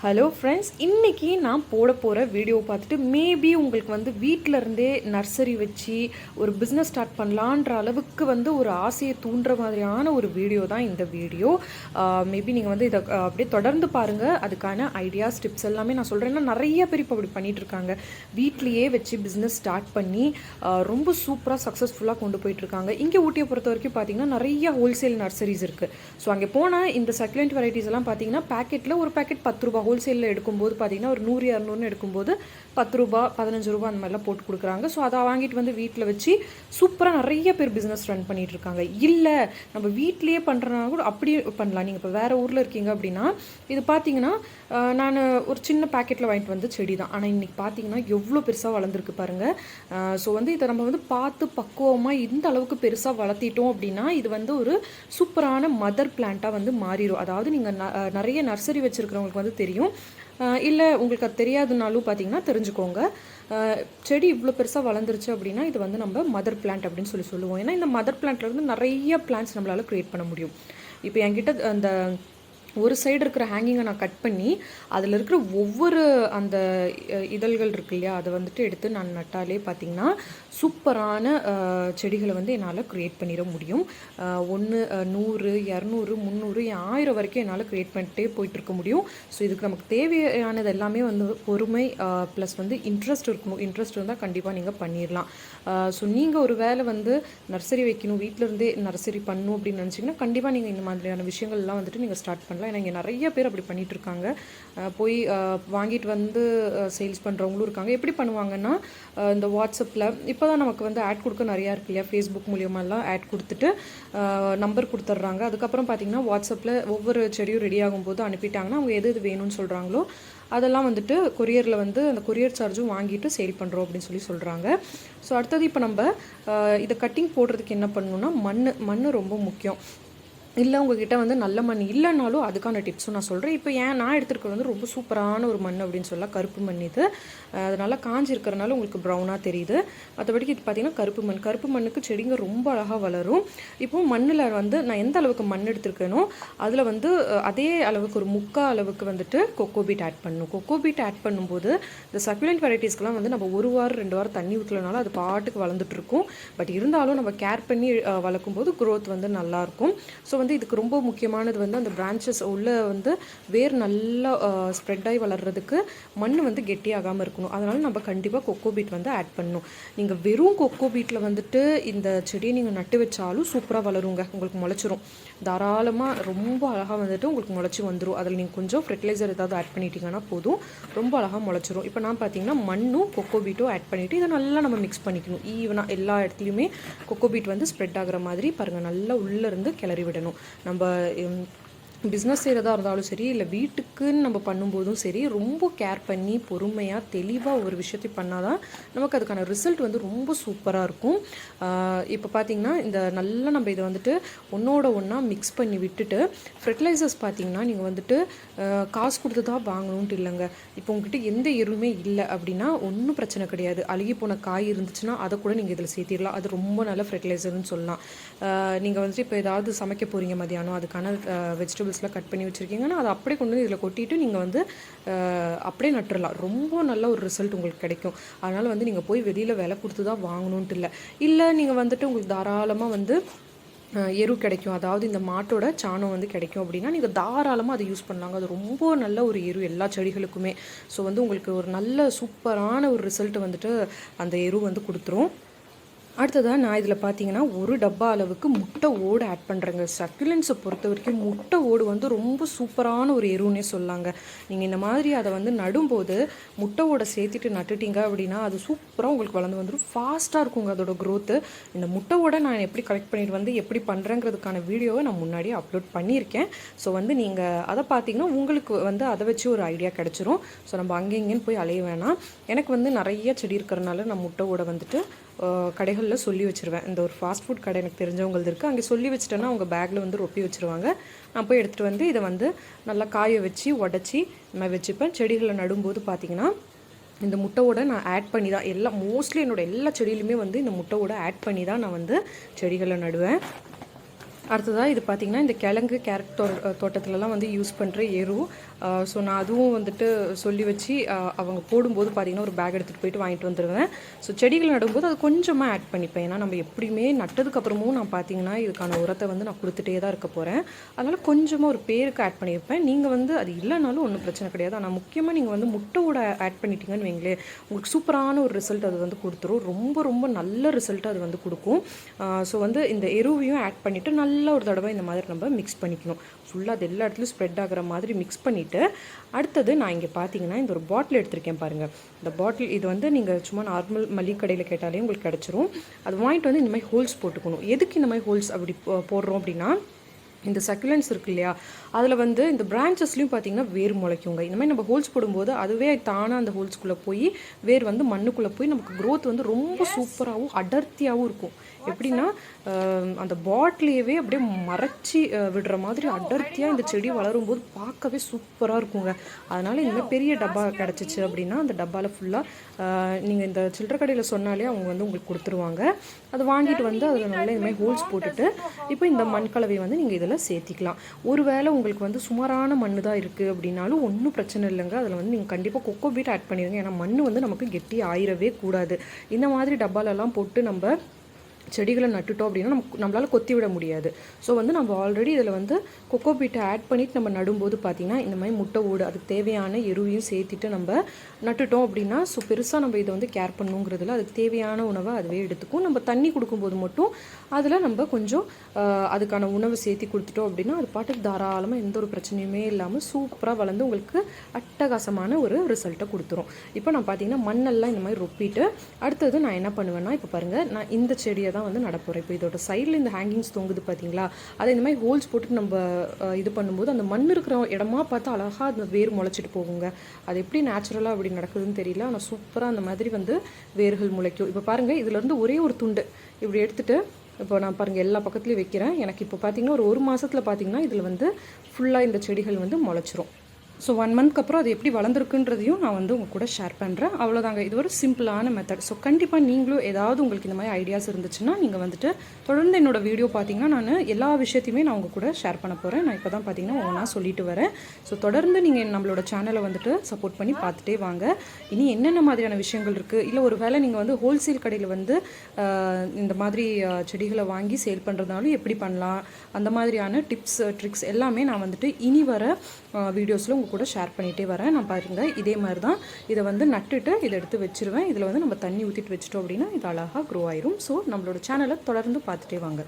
Hello friends இன்றைக்கி நான் போட போகிற வீடியோ பார்த்துட்டு மேபி உங்களுக்கு வந்து வீட்டிலருந்தே நர்சரி வச்சு ஒரு பிஸ்னஸ் ஸ்டார்ட் பண்ணலான்ற அளவுக்கு வந்து ஒரு ஆசையை தூண்டுற மாதிரியான ஒரு வீடியோ தான் இந்த வீடியோ மேபி நீங்கள் வந்து இதை அப்படியே தொடர்ந்து பாருங்கள் அதுக்கான ஐடியாஸ் டிப்ஸ் எல்லாமே நான் சொல்கிறேன் நிறைய பேர் இப்போ அப்படி பண்ணிகிட்ருக்காங்க வீட்லேயே வச்சு பிஸ்னஸ் ஸ்டார்ட் பண்ணி ரொம்ப சூப்பராக சக்ஸஸ்ஃபுல்லாக கொண்டு போயிட்டுருக்காங்க இங்கே ஊட்டியை பொறுத்த வரைக்கும் பார்த்தீங்கன்னா நிறைய ஹோல்சேல் நர்சரிஸ் இருக்குது ஸோ அங்கே போனால் இந்த சக்லண்ட் வெரைட்டிஸ் எல்லாம் பார்த்தீங்கன்னா பேக்கெட்டில் ஒரு பேக்கெட் பத்து ரூபா ஹோல்சேலில் எடுக்கும்போது பார்த்திங்கன்னா ஒரு நூறு இரநூறுன்னு எடுக்கும்போது பத்து ரூபா பதினஞ்சு ரூபா அந்த மாதிரிலாம் போட்டு கொடுக்குறாங்க. ஸோ அதை வாங்கிட்டு வந்து வீட்டில் வச்சு சூப்பராக நிறைய பேர் பிஸ்னஸ் ரன் பண்ணிட்டு இருக்காங்க. இல்லை நம்ம வீட்லேயே பண்ணுறனா கூட அப்படியே பண்ணலாம். நீங்கள் இப்போ வேறு ஊரில் இருக்கீங்க அப்படின்னா இது பார்த்தீங்கன்னா நான் ஒரு சின்ன பேக்கெட்டில் வாங்கிட்டு வந்து செடி தான். ஆனால் இன்றைக்கி பார்த்தீங்கன்னா எவ்வளோ பெருசாக வளர்ந்துருக்கு பாருங்கள் ஸோ வந்து இதை நம்ம வந்து பார்த்து பக்குவமாக இந்த அளவுக்கு பெருசாக வளர்த்திட்டோம் அப்படின்னா இது வந்து ஒரு சூப்பரான மதர் பிளான்ட்டாக வந்து மாறிடும் அதாவது நீங்கள் நிறைய நர்சரி வச்சுருக்கிறவங்களுக்கு வந்து தெரியும். இல்லை உங்களுக்கு அது தெரியாதுனாலும் பார்த்தீங்கன்னா தெரிஞ்சுக்கோங்க. செடி இவ்வளோ பெருசாக வளர்ந்துருச்சு அப்படின்னா இது வந்து நம்ம மதர் பிளான்ட் அப்படின்னு சொல்லி சொல்லுவோம். ஏன்னா இந்த மதர் பிளான்ட்லேருந்து நிறைய பிளான்ட்ஸ் நம்மளால் க்ரியேட் பண்ண முடியும். இப்போ என்கிட்ட அந்த ஒரு சைடு இருக்கிற ஹேங்கிங்கை நான் கட் பண்ணி அதில் இருக்கிற ஒவ்வொரு அந்த இதழ்கள் இருக்கு இல்லையா அதை வந்துட்டு எடுத்து நான் நட்டாலே பார்த்தீங்கன்னா சூப்பரான செடிகளை வந்து என்னால் க்ரியேட் பண்ணிட முடியும். ஒன்று நூறு இரநூறு முந்நூறு ஆயிரம் வரைக்கும் என்னால் க்ரியேட் பண்ணிட்டே போயிட்டுருக்க முடியும். ஸோ இதுக்கு நமக்கு தேவையானது எல்லாமே வந்து பொறுமை ப்ளஸ் வந்து இன்ட்ரெஸ்ட் இருக்கணும் இன்ட்ரெஸ்ட் இருந்தால் கண்டிப்பாக நீங்கள் பண்ணிடலாம். ஸோ நீங்கள் ஒரு வேலை வந்து நர்சரி வைக்கணும் வீட்டில் இருந்தே நர்சரி பண்ணணும் அப்படின்னு நினச்சிங்கன்னா கண்டிப்பாக நீங்கள் இந்த மாதிரியான விஷயங்கள்லாம் வந்துட்டு நீங்கள் ஸ்டார்ட் பண்ணலாம். ஏன்னா இங்கே நிறைய பேர் அப்படி பண்ணிகிட்ருக்காங்க இருக்காங்க போய் வாங்கிட்டு வந்து சேல்ஸ் பண்ணுறவங்களும் இருக்காங்க. எப்படி பண்ணுவாங்கன்னா இந்த வாட்ஸ்அப்பில் இப்போ தான் நமக்கு வந்து ஆட் கொடுக்க நிறையா இருக்கு இல்லையா? ஃபேஸ்புக் மூலியமாலாம் ஆட் கொடுத்துட்டு நம்பர் கொடுத்துட்றாங்க. அதுக்கப்புறம் பார்த்திங்கன்னா வாட்ஸ்அப்பில் ஒவ்வொரு செடியும் ரெடி ஆகும்போது அனுப்பிட்டாங்கன்னா அவங்க எது எது வேணும்னு சொல்கிறாங்களோ அதெல்லாம் வந்துட்டு கொரியரில் வந்து அந்த கொரியர் சார்ஜும் வாங்கிட்டு சேல் பண்ணுறோம் அப்படின்னு சொல்லி சொல்கிறாங்க ஸோ அடுத்தது இப்போ நம்ம இதை கட்டிங் போடுறதுக்கு என்ன பண்ணணும்னா மண் மண் ரொம்ப முக்கியம். இல்லை உங்ககிட்ட வந்து நல்ல மண் இல்லைனாலும் அதுக்கான டிப்ஸும் நான் சொல்கிறேன் இப்போ ஏன் நான் எடுத்துருக்கிறது வந்து ரொம்ப சூப்பரான ஒரு மண் அப்படின்னு சொல்லலாம் கருப்பு மண் இது. அதனால் அது நல்லா இருக்கிறனால உங்களுக்கு ப்ரௌனாக தெரியுது. மற்றபடிக்கு இது பார்த்தீங்கன்னா கருப்பு மண். கருப்பு மண்ணுக்கு செடிங்க ரொம்ப அழகாக வளரும். இப்போ மண்ணில் வந்து நான் எந்த அளவுக்கு மண் எடுத்திருக்கேனோ அதில் வந்து அதே அளவுக்கு ஒரு முக்கா அளவுக்கு வந்துட்டு கொக்கோபீட் ஆட் பண்ணணும் கொக்கோபீட் ஆட் பண்ணும்போது இந்த சக்குலண்ட் வெரைட்டிஸ்க்கெலாம் வந்து நம்ம ஒரு வாரம் ரெண்டு வாரம் தண்ணி ஊற்றலனாலும் அது பாட்டுக்கு வளர்ந்துட்டு இருக்கும். பட் இருந்தாலும் நம்ம கேர் பண்ணி வளர்க்கும்போது வளர்க்கும் போது வந்து நல்லாயிருக்கும் ஸோ வந்து இதுக்கு ரொம்ப முக்கியமானது வந்து அந்த பிரான்ச்சஸ் உள்ள வந்து வேர் நல்லா ஸ்ப்ரெட் ஆகி வளர்றதுக்கு மண் வந்து கெட்டியாகாமல் இருக்கணும். அதனால் நம்ம கண்டிப்பாக கொக்கோ பீட் வந்து ஆட் பண்ணணும். நீங்கள் வெறும் கொக்கோ பீட்டில் வந்துட்டு இந்த செடியை நீங்கள் நட்டு வச்சாலும் சூப்பராக வளருங்க. உங்களுக்கு முளைச்சிரும். தாராளமாக ரொம்ப அழகாக வந்துட்டு உங்களுக்கு முளைச்சி வந்துடும் அதில் நீங்கள் கொஞ்சம் ஃபெர்டிலைசர் ஏதாவது ஆட் பண்ணிட்டீங்கன்னா போதும். ரொம்ப அழகாக முளைச்சிரும். இப்போ நான் பார்த்தீங்கன்னா மண்ணும் கொக்கோ பீட்டும் ஆட் பண்ணிவிட்டு இதை நல்லா நம்ம மிக்ஸ் பண்ணிக்கணும். ஈவனாக எல்லா இடத்துலையுமே கொக்கோபீட் வந்து ஸ்ப்ரெட் ஆகிற மாதிரி பாருங்கள் நல்லா உள்ளேருந்து கிளறி விடணும். நம்ம பிஸ்னஸ் செய்கிறதா இருந்தாலும் சரி இல்லை வீட்டுக்குன்னு நம்ம பண்ணும்போதும் சரி ரொம்ப கேர் பண்ணி பொறுமையாக தெளிவாக ஒரு விஷயத்தை பண்ணால் தான் நமக்கு அதுக்கான ரிசல்ட் வந்து ரொம்ப சூப்பராக இருக்கும். இப்போ பார்த்தீங்கன்னா இந்த நல்லா நம்ம இதை வந்துட்டு ஒன்றோட ஒன்றா மிக்ஸ் பண்ணி விட்டுட்டு ஃபெர்டிலைசர்ஸ் பார்த்தீங்கன்னா நீங்கள் வந்துட்டு காசு கொடுத்து தான் வாங்கணுன்ட்டு இல்லைங்க. இப்போ உங்ககிட்ட எந்த எருவுமே இல்லை அப்படின்னா ஒன்றும் பிரச்சனை கிடையாது. அழுகி போன காய் இருந்துச்சுன்னா அதை கூட நீங்கள் இதில் சேர்த்திடலாம். அது ரொம்ப நல்ல ஃபெர்டிலைசர்னு சொல்லலாம். நீங்கள் வந்துட்டு இப்போ ஏதாவது சமைக்க போகிறீங்க மதியானம் அதுக்கான வெஜிடபிள் வெஜிடபிள்ஸ்லாம் கட் பண்ணி வச்சுருக்கீங்கன்னா அதை அப்படியே கொண்டு வந்து இதில் கொட்டிட்டு நீங்கள் வந்து அப்படியே நட்டுடலாம் ரொம்ப நல்ல ஒரு ரிசல்ட் உங்களுக்கு கிடைக்கும். அதனால் வந்து நீங்கள் போய் வெளியில் விலை கொடுத்து தான் வாங்கணுன்ட்டு இல்லை. இல்லை நீங்கள் வந்துட்டு உங்களுக்கு தாராளமாக வந்து எரு கிடைக்கும். அதாவது இந்த மாட்டோட சாணம் வந்து கிடைக்கும் அப்படின்னா நீங்கள் தாராளமாக அதை யூஸ் பண்ணலாங்க. அது ரொம்ப நல்ல ஒரு எரு எல்லா செடிகளுக்குமே. ஸோ வந்து உங்களுக்கு ஒரு நல்ல சூப்பரான ஒரு ரிசல்ட் வந்துட்டு அந்த எரு வந்து கொடுத்துரும். அடுத்ததாக நான் இதில் பார்த்தீங்கன்னா ஒரு டப்பா அளவுக்கு முட்டை ஓடு ஆட் பண்ணுறேங்க சக்குலன்ஸை பொறுத்த வரைக்கும் முட்டை ஓடு வந்து ரொம்ப சூப்பரான ஒரு எருவுன்னே சொல்லாங்க. நீங்கள் இந்த மாதிரி அதை வந்து நடும்போது முட்டை ஓடை சேர்த்துட்டு நட்டுட்டீங்க அப்படின்னா அது சூப்பராக உங்களுக்கு வளர்ந்து வந்துடும் ஃபாஸ்ட்டாக இருக்குங்க அதோட க்ரோத்து இந்த முட்டை ஓடை நான் எப்படி கலெக்ட் பண்ணிட்டு வந்து எப்படி பண்ணுறேங்கிறதுக்கான வீடியோவை நான் முன்னாடியே அப்லோட் பண்ணியிருக்கேன். ஸோ வந்து நீங்கள் அதை பார்த்தீங்கன்னா உங்களுக்கு வந்து அதை வச்சு ஒரு ஐடியா கிடச்சிரும். ஸோ நம்ம அங்கே இங்கேன்னு போய் அலைய வேணாம். எனக்கு வந்து நிறைய செடி இருக்கிறனால நான் முட்டை ஓடை வந்துட்டு கடைகளில் சொல்லி வச்சுருவேன். இந்த ஒரு ஃபாஸ்ட் ஃபுட் கடை எனக்கு தெரிஞ்சவங்களது இருக்குது அங்கே சொல்லி வச்சுட்டேன்னா அவங்க பேக்கில் வந்து ரொப்பி வச்சுருவாங்க. நான் போய் எடுத்துகிட்டு வந்து இதை வந்து நல்லா காய வச்சு உடச்சி நான் வச்சுப்பேன். செடிகளை நடும்போது பார்த்தீங்கன்னா இந்த முட்டையோட நான் ஆட் பண்ணி தான் எல்லா மோஸ்ட்லி என்னோட எல்லா செடியிலுமே வந்து இந்த முட்டையோட ஆட் பண்ணி தான் நான் வந்து செடிகளை நடுவேன். அடுத்ததாக இது பார்த்திங்கன்னா இந்த கிழங்கு கேரட் தோ தோட்டத்துலலாம் வந்து யூஸ் பண்ணுற எரு. ஸோ நான் அதுவும் வந்துட்டு சொல்லி வச்சு அவங்க போடும்போது பார்த்தீங்கன்னா ஒரு பேக் எடுத்துகிட்டு போயிட்டு வாங்கிட்டு வந்துடுவேன் ஸோ செடிகள் நடும்போது அது கொஞ்சமாக ஆட் பண்ணிப்பேன். ஏன்னா நம்ம எப்படியுமே நட்டதுக்கப்புறமும் நான் பார்த்தீங்கன்னா இதுக்கான உரத்தை வந்து நான் கொடுத்துட்டே தான் இருக்க போகிறேன் அதனால் கொஞ்சமாக ஒரு பேருக்கு ஆட் பண்ணியிருப்பேன். நீங்கள் வந்து அது இல்லைனாலும் ஒன்றும் பிரச்சனை கிடையாது. ஆனால் முக்கியமாக நீங்கள் வந்து முட்டையோட ஆட் பண்ணிட்டீங்கன்னு வைங்களேன். உங்களுக்கு சூப்பரான ஒரு ரிசல்ட் அது வந்து கொடுத்துரும். ரொம்ப ரொம்ப நல்ல ரிசல்ட் அது வந்து கொடுக்கும். ஸோ வந்து இந்த எருவையும் ஆட் பண்ணிவிட்டு நல்ல ஒரு தடவை இந்த மாதிரி நம்ம மிக்ஸ் பண்ணிக்கணும். ஃபுல்லாக அது எல்லா இடத்துலையும் ஸ்ப்ரெட் ஆகிற மாதிரி மிக்ஸ் பண்ணிவிட்டு அடுத்தது நான் இங்கே பார்த்தீங்கன்னா இந்த ஒரு பாட்டில் எடுத்திருக்கேன் பாருங்கள் இந்த பாட்டில் இது வந்து நீங்கள் சும்மா நார்மல் மளிகை கடையில் கேட்டாலே உங்களுக்கு கிடச்சிரும். அது வாங்கிட்டு வந்து இந்த மாதிரி ஹோல்ஸ் போட்டுக்கணும். எதுக்கு இந்த மாதிரி ஹோல்ஸ் அப்படி போடுறோம் அப்படின்னா இந்த சக்குலன்ஸ் இருக்கு இல்லையா? அதில் வந்து இந்த பிரான்ச்சஸ்லையும் பார்த்தீங்கன்னா வேர் முளைக்குங்க. இந்த மாதிரி நம்ம ஹோல்ஸ் போடும்போது அதுவே தானாக அந்த ஹோல்ஸ்குள்ளே போய் வேர் வந்து மண்ணுக்குள்ளே போய் நமக்கு growth வந்து ரொம்ப சூப்பராகவும் அடர்த்தியாகவும் இருக்கும். எப்படின்னா அந்த பாட்டிலையவே அப்படியே மறைச்சி விடுற மாதிரி அடர்த்தியாக இந்த செடி வளரும் போது பார்க்கவே சூப்பராக இருக்குங்க. அதனால் இந்த பெரிய டப்பா கிடச்சிச்சு அப்படின்னா அந்த டப்பாவில் ஃபுல்லாக நீங்கள் இந்த சில்லறை கடையில் சொன்னாலே அவங்க வந்து உங்களுக்கு கொடுத்துருவாங்க. அதை வாங்கிட்டு வந்து அதில் நல்லா இந்த மாதிரி ஹோல்ஸ் போட்டுட்டு இப்போ இந்த மண் கலவையை வந்து நீங்கள் இதில் சேர்த்திக்கலாம். ஒருவேளை உங்களுக்கு வந்து சுமாரான மண் தான் இருக்குது அப்படின்னாலும் ஒன்றும் பிரச்சனை இல்லைங்க. அதில் வந்து நீங்கள் கண்டிப்பாக கொக்கோ பீட் ஆட் பண்ணிடுங்க. ஏன்னா மண் வந்து நமக்கு கெட்டி ஆயிரவே கூடாது. இந்த மாதிரி டப்பாலெல்லாம் போட்டு நம்ம செடிகளை நட்டுட்டோம் அப்படின்னா நமக்கு நம்மளால் கொத்தி விட முடியாது. ஸோ வந்து நம்ம ஆல்ரெடி இதில் வந்து கொக்கோ பீட்டை ஆட் பண்ணிவிட்டு நம்ம நடும்போது பார்த்திங்கன்னா இந்த மாதிரி முட்டை ஓடு அதுக்கு தேவையான எருவையும் சேர்த்துட்டு நம்ம நட்டுட்டோம் அப்படின்னா ஸோ பெருசாக நம்ம இதை வந்து கேர் பண்ணுங்கிறதுல அதுக்கு தேவையான உணவை அதுவே எடுத்துக்கும். நம்ம தண்ணி கொடுக்கும்போது மட்டும் அதில் நம்ம கொஞ்சம் அதுக்கான உணவு சேர்த்தி கொடுத்துட்டோம் அப்படின்னா அது பாட்டுக்கு தாராளமாக எந்த ஒரு பிரச்சனையுமே இல்லாமல் சூப்பராக வளர்ந்து உங்களுக்கு அட்டகாசமான ஒரு ரிசல்ட்டை கொடுத்துரும். இப்போ நான் பார்த்தீங்கன்னா மண்ணெல்லாம் இந்த மாதிரி ரொப்பிட்டு அடுத்தது நான் என்ன பண்ணுவேன்னா இப்போ பாருங்கள் நான் இந்த செடியை தான் வந்து நடப்போகிறோம் இப்போ இதோட சைடில் இந்த ஹேங்கிங்ஸ் தொங்குது பார்த்தீங்களா அதை இந்த மாதிரி ஹோல்ஸ் போட்டு நம்ம இது பண்ணும்போது அந்த மண் இருக்கிற இடமா பார்த்து அழகாக அந்த வேர் முளைச்சிட்டு போகுங்க. அது எப்படி நேச்சுரலாக அப்படி நடக்குதுன்னு தெரியல. ஆனால் சூப்பராக அந்த மாதிரி வந்து வேர்கள் முளைக்கும். இப்போ பாருங்கள் இதுலேருந்து ஒரே ஒரு துண்டு. இப்படி எடுத்துகிட்டு இப்போ நான் பாருங்கள் எல்லா பக்கத்துலேயும் வைக்கிறேன். எனக்கு இப்போ பார்த்தீங்கன்னா ஒரு ஒரு மாதத்தில் பார்த்தீங்கன்னா இதில் வந்து ஃபுல்லாக இந்த செடிகள் வந்து முளைச்சிரும். ஸோ ஒன் மந்த்க்கு அப்புறம் அது எப்படி வளர்ந்துருக்குன்றதையும் நான் வந்து உங்கள் கூட ஷேர் பண்ணுறேன் அவ்வளோதாங்க இது ஒரு சிம்பிளான மெத்தட் ஸோ கண்டிப்பாக நீங்களும் ஏதாவது உங்களுக்கு இந்த மாதிரி ஐடியாஸ் இருந்துச்சுன்னா நீங்கள் வந்துட்டு தொடர்ந்து என்னோடய வீடியோ பார்த்தீங்கன்னா நான் எல்லா விஷயத்தையுமே நான் உங்கள் கூட ஷேர் பண்ண போகிறேன் நான் இப்போ தான் பார்த்தீங்கன்னா ஒன்றா சொல்லிட்டு வரேன். ஸோ தொடர்ந்து நீங்கள் நம்மளோட சேனலை வந்துட்டு சப்போர்ட் பண்ணி பார்த்துட்டே வாங்க. இனி என்னென்ன மாதிரியான விஷயங்கள் இருக்குது இல்லை ஒரு வேளை நீங்கள் வந்து ஹோல்சேல் கடையில் வந்து இந்த மாதிரி செடிகளை வாங்கி சேல் பண்ணுறதுனாலும் எப்படி பண்ணலாம்? அந்த மாதிரியான டிப்ஸ் ட்ரிக்ஸ் எல்லாமே நான் வந்துட்டு இனி வர வீடியோஸில் உங்கள் கூட ஷேர் பண்ணிகிட்டே வரேன். நான் பாருங்கள் இதே மாதிரி தான் இதை வந்து நட்டுட்டு இதை எடுத்து வச்சுருவேன். இதில் வந்து நம்ம தண்ணி ஊற்றிட்டு வச்சிட்டோம் அப்படின்னா இது அழகாக க்ரோ ஆயிரும். ஸோ நம்மளோட சேனலை தொடர்ந்து பார்த்துட்டே வாங்க.